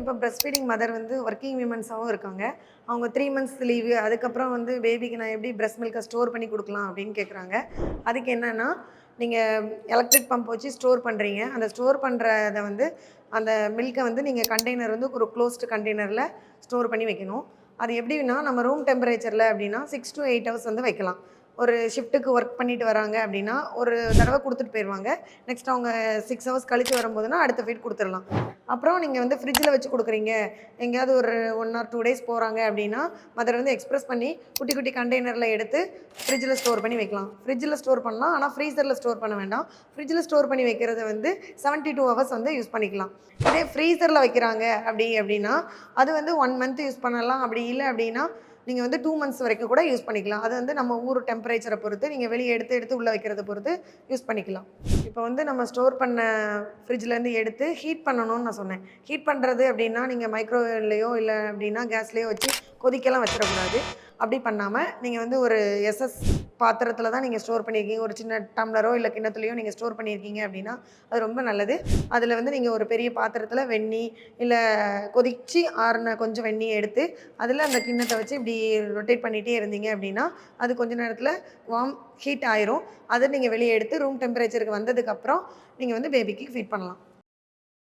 இப்போ breast feeding mother வந்து working விமன்ஸாகவும் இருக்காங்க. அவங்க த்ரீ மந்த்ஸ் லீவு அதுக்கப்புறம் வந்து பேபிக்கு நான் எப்படி பிரஸ்ட் மில்கை ஸ்டோர் பண்ணி கொடுக்கலாம் அப்படின்னு கேட்குறாங்க அதுக்கு என்னென்னா நீங்கள் எலக்ட்ரிக் பம்ப் வச்சு ஸ்டோர் பண்ணுறீங்க அந்த ஸ்டோர் பண்ணுறதை வந்து அந்த மில்கை வந்து நீங்கள் கண்டெய்னர் வந்து ஒரு க்ளோஸ்டு கண்டெய்னரில் ஸ்டோர் பண்ணி வைக்கணும். அது எப்படின்னா நம்ம ரூம் டெம்பரேச்சரில் அப்படின்னா சிக்ஸ் டு எயிட் ஹவர்ஸ் வந்து வைக்கலாம். ஒரு ஷிஃப்ட்டுக்கு ஒர்க் பண்ணிட்டு வராங்க அப்படின்னா ஒரு தடவை கொடுத்துட்டு போயிடுவாங்க நெக்ஸ்ட் அவங்க சிக்ஸ் ஹவர்ஸ் கழித்து வரும்போதுனா அடுத்த ஃபீட் கொடுத்துடலாம். அப்புறம் நீங்கள் வந்து ஃப்ரிட்ஜில் வச்சு கொடுக்குறீங்க. எங்கேயாவது ஒரு ஒன் ஆர் டூ டேஸ் போகிறாங்க அப்படின்னா மதர் வந்து எக்ஸ்ப்ரெஸ் பண்ணி குட்டி குட்டி கண்டெய்னரில் எடுத்து ஃப்ரிட்ஜில் ஸ்டோர் பண்ணி வைக்கலாம். ஃப்ரிட்ஜில் ஸ்டோர் பண்ணலாம். ஆனால் ஃப்ரீசரில் ஸ்டோர் பண்ண வேண்டாம். ஃப்ரிட்ஜில் ஸ்டோர் பண்ணி வைக்கிறது வந்து செவன்ட்டி டூ ஹவர்ஸ் வந்து யூஸ் பண்ணிக்கலாம். இதே ஃப்ரீசரில் வைக்கிறாங்க அப்படி அப்படின்னா அது வந்து ஒன் மந்த் யூஸ் பண்ணலாம். அப்படி இல்லை அப்படின்னா நீங்கள் வந்து டூ மந்த்ஸ் வரைக்கும் கூட யூஸ் பண்ணிக்கலாம். அது வந்து நம்ம ஊர் டெம்பரேச்சரை பொறுத்து நீங்கள் வெளியே எடுத்து எடுத்து உள்ளே வைக்கிறத பொறுத்து யூஸ் பண்ணிக்கலாம். இப்போ வந்து நம்ம ஸ்டோர் பண்ண ஃப்ரிட்ஜ்லேருந்து எடுத்து ஹீட் பண்ணணும்னு நான் சொன்னேன். ஹீட் பண்ணுறது அப்படின்னா நீங்கள் மைக்ரோவேவ்லேயோ இல்லை அப்படின்னா கேஸ்லேயோ வச்சு கொதிக்கலாம் வச்சிடக்கூடாது. அப்படி பண்ணாமல் நீங்கள் வந்து ஒரு எஸ்எஸ் பாத்திரத்தில் தான் நீங்கள் ஸ்டோர் பண்ணியிருக்கீங்க ஒரு சின்ன டம்ளரோ இல்லை கிண்ணத்துலையோ நீங்கள் ஸ்டோர் பண்ணியிருக்கீங்க அப்படின்னா அது ரொம்ப நல்லது. அதில் வந்து நீங்கள் ஒரு பெரிய பாத்திரத்தில் வெந்நீர் இல்லை கொதிச்சு ஆறின கொஞ்சம் வெண்ணியை எடுத்து அதில் அந்த கிண்ணத்தை வச்சு இப்படி ரொட்டேட் பண்ணிகிட்டே இருந்தீங்க அப்படின்னா அது கொஞ்ச நேரத்தில் வார்ம் ஹீட் ஆயிரும். அதை நீங்கள் வெளியே எடுத்து ரூம் டெம்பரேச்சருக்கு வந்ததுக்கப்புறம் நீங்கள் வந்து பேபிக்கு ஃபீட் பண்ணலாம்.